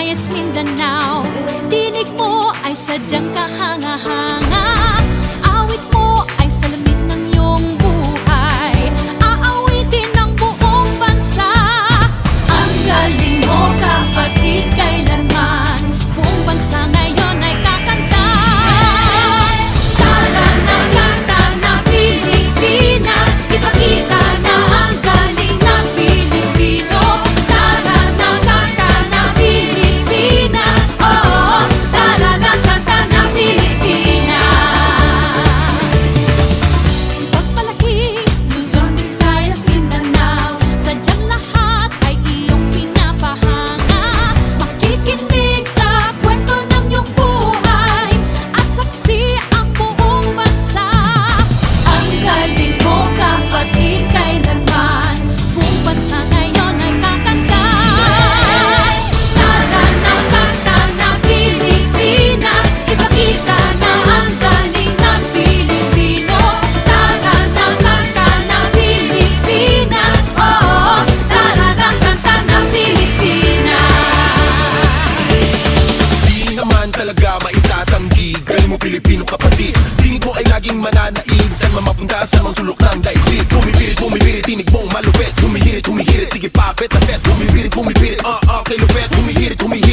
Visayas, Mindanao. Tinig mo ay sadyang kahangin aking mananaig. Saan mamapunta sa mga sulok ng daigdig. Bumipirit, bumipirit, tinig mong malupit. Humihirit, humihirit, sige papit, tapet Bumipirit, bumipirit, ah, uh, ah, uh, kay lupet Humihirit, humihirit.